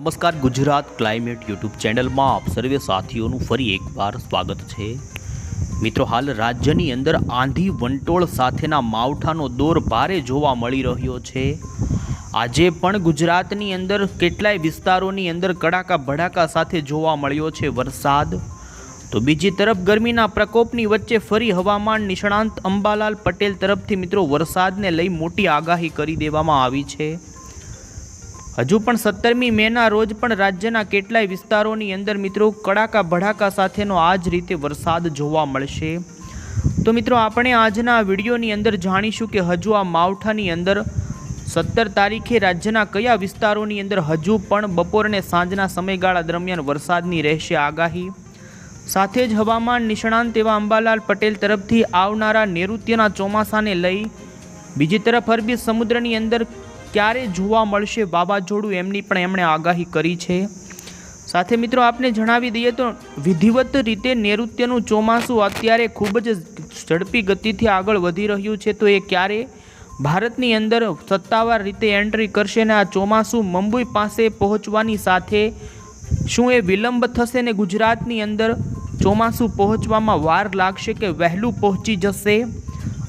નમસ્કાર, Gujarat climate YouTube ચેનલમાં આપ સર્વે સાથીઓનું ફરી એકવાર સ્વાગત છે. મિત્રો, હાલ રાજ્યની અંદર આંધી વંટોળ સાથેના માવઠાનો દોર ભારે જોવા મળી રહ્યો છે. આજે પણ ગુજરાતની અંદર કેટલાય વિસ્તારોની અંદર કડાકા ભડાકા સાથે જોવા મળ્યો છે વરસાદ. તો બીજી તરફ ગરમીના પ્રકોપની વચ્ચે ફરી હવામાન નિષ્ણાંત અંબાલાલ પટેલ તરફથી મિત્રો વરસાદને લઈ મોટી આગાહી કરી દેવામાં આવી છે. હજુ પણ સત્તરમી મેના રોજ પણ રાજ્યના કેટલાય વિસ્તારોની અંદર મિત્રો કડાકા ભડાકા સાથેનો આ જ રીતે વરસાદ જોવા મળશે. તો મિત્રો આપણે આજના વિડીયોની અંદર જાણીશું કે હજુ આ માવઠાની અંદર સત્તર તારીખે રાજ્યના કયા વિસ્તારોની અંદર હજુ પણ બપોર અને સાંજના સમયગાળા દરમિયાન વરસાદની રહેશે આગાહી. સાથે જ હવામાન નિષ્ણાંત એવા અંબાલાલ પટેલ તરફથી આવનારા નૈઋત્યના ચોમાસાને લઈ બીજી તરફ અરબી સમુદ્રની અંદર ક્યારે જોવા મળશે વાવાઝોડું એમની પણ એમણે આગાહી કરી છે. સાથે મિત્રો, આપને જણાવી દઈએ તો વિધિવત રીતે નૈઋત્યનું ચોમાસું અત્યારે ખૂબ જ ઝડપી ગતિથી આગળ વધી રહ્યું છે. તો એ ક્યારે? ભારતની અંદર સત્તાવાર રીતે એન્ટ્રી કરશે ને આ ચોમાસું મુંબઈ પાસે પહોંચવાની સાથે શું એ વિલંબ થશે ને ગુજરાતની અંદર ચોમાસું પહોંચવામાં વાર લાગશે કે વહેલું પહોંચી જશે?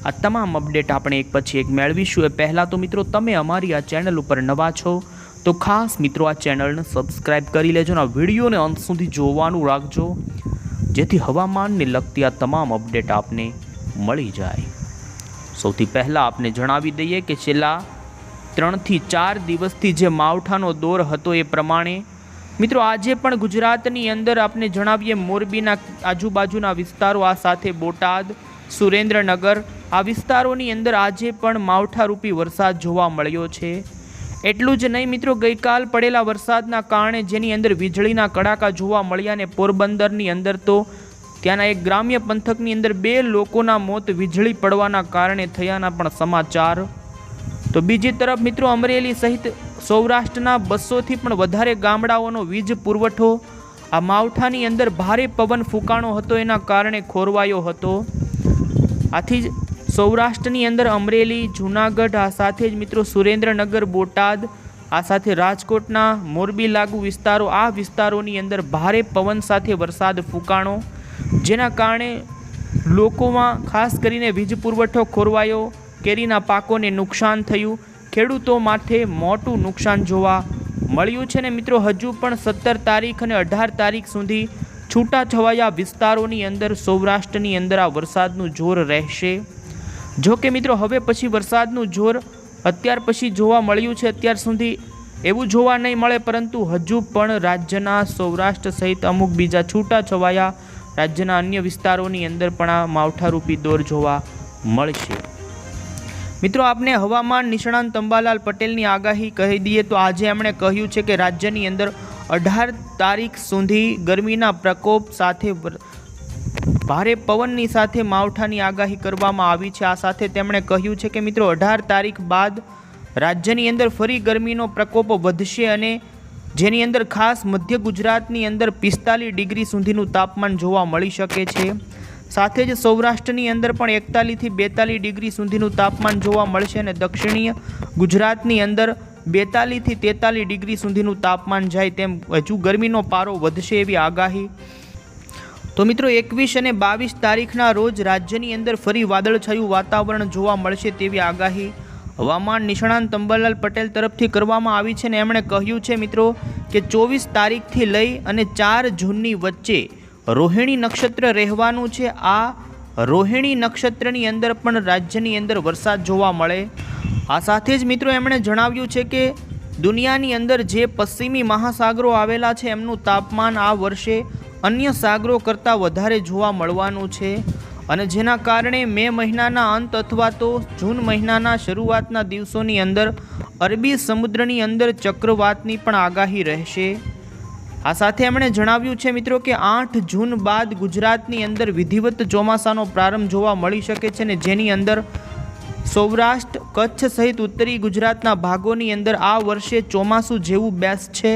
આ તમામ અપડેટ આપણે એક પછી એક મેળવીશું. એ પહેલાં તો મિત્રો, તમે અમારી આ ચેનલ ઉપર નવા છો, તો ખાસ મિત્રો આ ચેનલને સબસ્ક્રાઈબ કરી લેજો અને આ વિડીયોને અંત સુધી જોવાનું રાખજો, જેથી હવામાનને લગતી આ તમામ અપડેટ આપને મળી જાય. સૌથી પહેલાં આપને જણાવી દઈએ કે છેલ્લા ત્રણથી ચાર દિવસથી જે માવઠાનો દોર હતો એ પ્રમાણે, મિત્રો આજે પણ ગુજરાતની અંદર આપને જણાવીએ મોરબીના આજુબાજુના વિસ્તારો, આ સાથે બોટાદ સુરેન્દ્રનગર, આ વિસ્તારોની અંદર આજે પણ માવઠારૂપી વરસાદ જોવા મળ્યો છે. એટલું જ નહીં મિત્રો, ગઈકાલ પડેલા વરસાદના કારણે જેની અંદર વીજળીના કડાકા જોવા મળ્યા ને પોરબંદરની અંદર તો ત્યાંના એક ગ્રામ્ય પંથકની અંદર બે લોકોના મોત વીજળી પડવાના કારણે થયાના પણ સમાચાર. તો બીજી તરફ મિત્રો, અમરેલી સહિત સૌરાષ્ટ્રના બસોથી પણ વધારે ગામડાઓનો વીજ પુરવઠો, આ માવઠાની અંદર ભારે પવન ફૂંકાણો હતો એના કારણે ખોરવાયો હતો. આથી જ સૌરાષ્ટ્રની અંદર અમરેલી, જૂનાગઢ, આ સાથે જ મિત્રો સુરેન્દ્રનગર, બોટાદ, આ સાથે રાજકોટના મોરબી લાગુ વિસ્તારો, આ વિસ્તારોની અંદર ભારે પવન સાથે વરસાદ, ફૂંકાણો, જેના કારણે લોકોમાં ખાસ કરીને વીજ પુરવઠો ખોરવાયો, કેરીના પાકોને નુકસાન થયું, ખેડૂતો માટે મોટું નુકસાન જોવા મળ્યું છે ને મિત્રો, હજુ પણ સત્તર તારીખ અને અઢાર તારીખ સુધી છૂટાછવાયા વિસ્તારોની અંદર સૌરાષ્ટ્રની અંદર આ વરસાદનું જોર રહેશે. જો કે મિત્રો, હવે પછી વરસાદનું જોર અત્યાર પછી જોવા મળ્યું છે. અત્યાર સુધી એવું જોવા નહીં મળે, પરંતુ હજુ પણ રાજ્યના સૌરાષ્ટ્ર સહિત અમુક બીજા છૂટાછવાયા રાજ્યના અન્ય વિસ્તારોની અંદર પણ આ માવઠારૂપી દોર જોવા મળશે. મિત્રો, આપને હવામાન નિષ્ણાંત અંબાલાલ પટેલની આગાહી કહી દઈએ તો આજે એમણે કહ્યું છે કે રાજ્યની અંદર અઢાર તારીખ સુધી ગરમીના પ્રકોપ સાથે ભારે પવનની સાથે માવઠાની આગાહી કરવામાં આવી છે. આ સાથે તેમણે કહ્યું છે કે મિત્રો, અઢાર તારીખ બાદ રાજ્યની અંદર ફરી ગરમીનો પ્રકોપ વધશે અને જેની અંદર ખાસ મધ્ય ગુજરાતની અંદર પિસ્તાલીસ ડિગ્રી સુધીનું તાપમાન જોવા મળી શકે છે. સાથે જ સૌરાષ્ટ્રની અંદર પણ એકતાલીસથી બેતાલીસ ડિગ્રી સુધીનું તાપમાન જોવા મળશે અને દક્ષિણીય ગુજરાતની અંદર બેતાલીસથી તેતાલીસ ડિગ્રી સુધીનું તાપમાન જાય તેમ હજુ ગરમીનો પારો વધશે એવી આગાહી. તો મિત્રો, એકવીસ અને બાવીસ તારીખના રોજ રાજ્યની અંદર ફરી વાદળછાયું વાતાવરણ જોવા મળશે તેવી આગાહી હવામાન નિષ્ણાંત અંબરલાલ પટેલ તરફથી કરવામાં આવી છે ને એમણે કહ્યું છે મિત્રો કે ચોવીસ તારીખથી લઈ અને ચાર જૂનની વચ્ચે રોહિણી નક્ષત્ર રહેવાનું છે. આ રોહિણી નક્ષત્રની અંદર પણ રાજ્યની અંદર વરસાદ જોવા મળે. આ સાથે જ મિત્રો એમણે જણાવ્યું છે કે દુનિયાની અંદર જે પશ્ચિમી મહાસાગરો આવેલા છે, એમનું તાપમાન આ વર્ષે અન્ય સાગરો કરતાં વધારે જોવા મળવાનું છે અને જેના કારણે મે મહિનાના અંત અથવા તો જૂન મહિનાના શરૂઆતના દિવસોની અંદર અરબી સમુદ્રની અંદર ચક્રવાતની પણ આગાહી રહેશે. આ સાથે એમણે જણાવ્યું છે મિત્રો કે આઠ જૂન બાદ ગુજરાતની અંદર વિધિવત ચોમાસાનો પ્રારંભ જોવા મળી શકે છે ને જેની અંદર સૌરાષ્ટ્ર, કચ્છ સહિત ઉત્તરી ગુજરાતના ભાગોની અંદર આ વર્ષે ચોમાસું જેવું બેસ છે.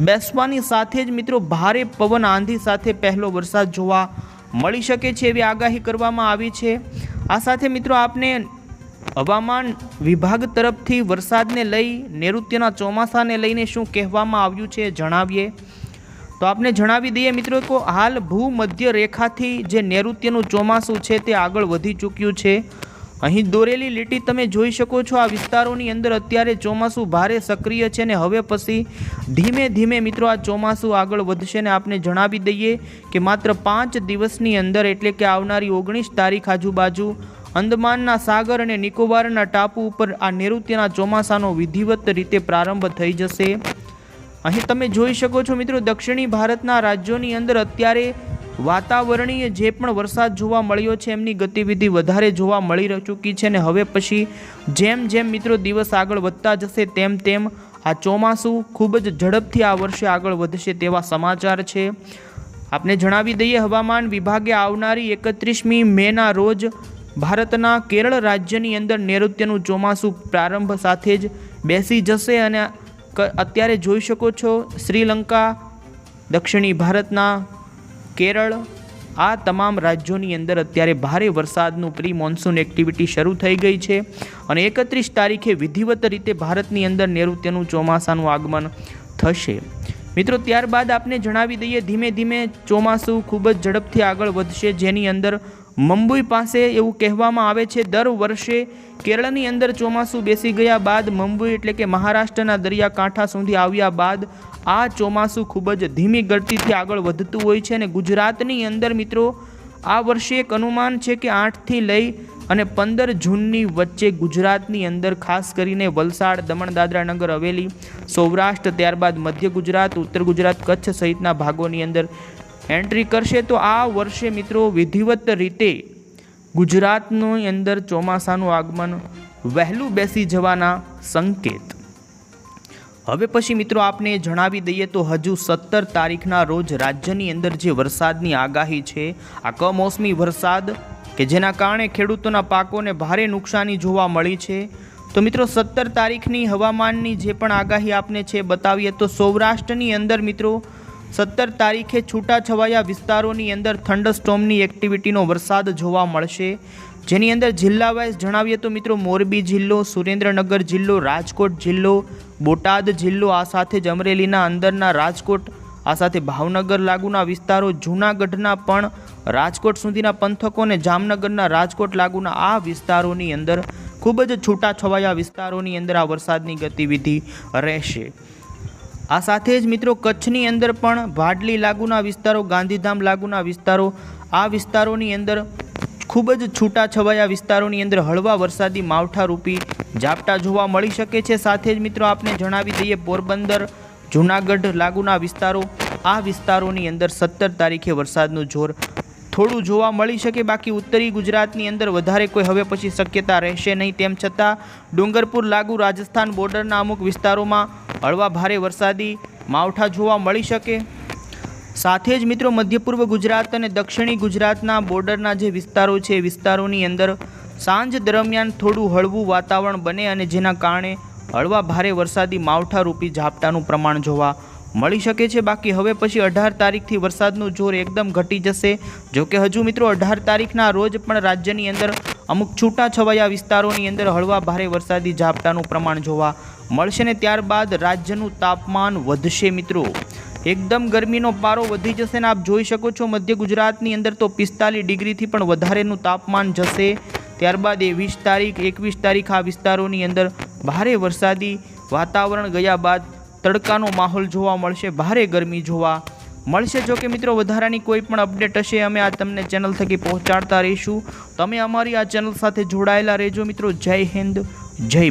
બેસવાની સાથે જ મિત્રો ભારે પવન આંધી સાથે પહેલો વરસાદ જોવા મળી શકે છે એવી આગાહી કરવામાં આવી છે. આ સાથે મિત્રો આપને હવામાન વિભાગ તરફથી વરસાદને લઈ, નૈઋત્યના ચોમાસાને લઈને શું કહેવામાં આવ્યું છે જણાવીએ. તો આપને જણાવી દઈએ મિત્રો કે હાલ ભૂમધ્ય રેખાથી જે નૈઋત્યનું ચોમાસું છે તે આગળ વધી ચૂક્યું છે. અહીં દોરેલી લીટી તમે જોઈ શકો છો, આ વિસ્તારોની અંદર અત્યારે ચોમાસું ભારે સક્રિય છે ને હવે પછી ધીમે ધીમે મિત્રો આ ચોમાસું આગળ વધશે ને આપને જણાવી દઈએ કે માત્ર પાંચ દિવસની અંદર એટલે કે આવનારી ઓગણીસ તારીખ આજુબાજુ અંદમાનના સાગર અને નિકોબારના ટાપુ ઉપર આ નૈઋત્યના ચોમાસાનો વિધિવત રીતે પ્રારંભ થઈ જશે. અહીં તમે જોઈ શકો છો મિત્રો દક્ષિણી ભારતના રાજ્યોની અંદર અત્યારે વાતાવરણીય જે પણ વરસાદ જોવા મળ્યો છે, એમની ગતિવિધિ વધારે જોવા મળી ચૂકી છે ને હવે પછી જેમ જેમ મિત્રો દિવસ આગળ વધતા જશે, તેમ તેમ આ ચોમાસું ખૂબ જ ઝડપથી આ વર્ષે આગળ વધશે તેવા સમાચાર છે. આપને જણાવી દઈએ, હવામાન વિભાગે આવનારી એકત્રીસમી મેના રોજ ભારતના કેરળ રાજ્યની અંદર નૈઋત્યનું ચોમાસું પ્રારંભ સાથે જ બેસી જશે અને અત્યારે જોઈ શકો છો, શ્રીલંકા, દક્ષિણી ભારતના કેરળ, આ તમામ રાજ્યોની અંદર અત્યારે ભારે વરસાદનું પ્રી મોન્સૂન એક્ટિવિટી શરૂ થઈ ગઈ છે અને એકત્રીસ તારીખે વિધિવત રીતે ભારતની અંદર નૈઋત્યનું ચોમાસાનું આગમન થશે. મિત્રો, ત્યારબાદ આપને જણાવી દઈએ, ધીમે ધીમે ચોમાસું ખૂબ જ ઝડપથી આગળ વધશે. જેની અંદર મુંબઈ પાસે એવું કહેવામાં આવે છે, દર વર્ષે કેરળની અંદર ચોમાસું બેસી ગયા બાદ મુંબઈ એટલે કે મહારાષ્ટ્રના દરિયાકાંઠા સુધી આવ્યા બાદ આ ચોમાસું ખૂબ જ ધીમી ગતિથી આગળ વધતું હોય છે અને ગુજરાતની અંદર મિત્રો, આ વર્ષે એક અનુમાન છે કે આઠથી લઈ અને પંદર જૂનની વચ્ચે ગુજરાતની અંદર ખાસ કરીને વલસાડ દમણ દાદરા નગર, હવેલી, સૌરાષ્ટ્ર, ત્યારબાદ મધ્ય ગુજરાત, ઉત્તર ગુજરાત, કચ્છ સહિતના ભાગોની અંદર એન્ટ્રી કરશે. તો આ વર્ષે મિત્રો વિધિવત રીતે ગુજરાતની અંદર ચોમાસાનું આગમન વહેલું બેસી જવાના સંકેત. હવે પછી મિત્રો આપને જણાવી દઈએ તો હજુ સત્તર તારીખના રોજ રાજ્યની અંદર જે વરસાદની આગાહી છે, આ કમોસમી વરસાદ કે જેના કારણે ખેડૂતોના પાકોને ભારે નુકસાની જોવા મળી છે, તો મિત્રો સત્તર તારીખની હવામાનની જે પણ આગાહી આપને છે બતાવીએ તો સૌરાષ્ટ્રની અંદર મિત્રો સત્તર તારીખે છૂટાછવાયા વિસ્તારોની અંદર થંડરસ્ટોમની એક્ટિવિટીનો વરસાદ જોવા મળશે જેની અંદર જિલ્લા વાઇઝ જણાવીએ તો મિત્રો મોરબી જિલ્લો, સુરેન્દ્રનગર જિલ્લો, રાજકોટ જિલ્લો, બોટાદ જિલ્લો, આ સાથે જ અમરેલીના અંદરના રાજકોટ, આ સાથે ભાવનગર લાગુના વિસ્તારો, જૂનાગઢના પણ, રાજકોટ સુધીના પંથકો અને જામનગરના રાજકોટ લાગુના આ વિસ્તારોની અંદર ખૂબ જ છૂટાછવાયા વિસ્તારોની અંદર આ વરસાદની ગતિવિધિ રહેશે. આ સાથે જ મિત્રો કચ્છની અંદર પણ ભાડલી લાગુના વિસ્તારો, ગાંધીધામ લાગુના વિસ્તારો, આ વિસ્તારોની અંદર ખૂબ જ છૂટાછવાયા વિસ્તારોની અંદર હળવા વરસાદી માવઠારૂપી ઝાપટા જોવા મળી શકે છે. સાથે જ મિત્રો, આપને જણાવી દઈએ, પોરબંદર, જૂનાગઢ લાગુના વિસ્તારો, આ વિસ્તારોની અંદર સત્તર તારીખે વરસાદનું જોર થોડું જોવા મળી શકે. બાકી ઉત્તરી ગુજરાતની અંદર વધારે કોઈ હવે પછી શક્યતા રહેશે નહીં. તેમ છતાં, ડુંગરપુર, લાગુ, રાજસ્થાન બોર્ડરના અમુક વિસ્તારોમાં હળવા ભારે વરસાદી માવઠા જોવા મળી શકે. સાથે જ મિત્રો મધ્ય પૂર્વ ગુજરાત અને દક્ષિણી ગુજરાતના બોર્ડરના જે વિસ્તારો છે, એ વિસ્તારોની અંદર સાંજ દરમિયાન થોડું હળવું વાતાવરણ બને અને જેના કારણે હળવા ભારે વરસાદી માવઠારૂપી ઝાપટાનું પ્રમાણ જોવા મળી શકે છે. બાકી હવે પછી અઢાર તારીખથી વરસાદનું જોર એકદમ ઘટી જશે. જો કે હજુ મિત્રો અઢાર તારીખના રોજ પણ રાજ્યની અંદર અમુક છૂટાછવાયા વિસ્તારોની અંદર હળવા ભારે વરસાદી ઝાપટાનું પ્રમાણ જોવા મળશે ને ત્યારબાદ રાજ્યનું તાપમાન વધશે મિત્રો. એકદમ ગરમીનો પારો વધી જશે ને આપ જોઈ શકો છો મધ્ય ગુજરાતની અંદર તો પિસ્તાલીસ ડિગ્રીથી પણ વધારેનું તાપમાન જશે. ત્યારબાદ એ વીસ તારીખ, એકવીસ તારીખ આ વિસ્તારોની અંદર ભારે વરસાદી વાતાવરણ ગયા બાદ તડકાનો માહોલ જોવા મળશે, ભારે ગરમી જોવા મળશે. જો કે મિત્રો વધારાની કોઈ પણ અપડેટ હશે અમે આ તમને ચેનલ થકી પહોંચાડતા રહીશું. તમે અમારી આ ચેનલ સાથે જોડાયેલા રહેજો મિત્રો. જય હિન્દ, જય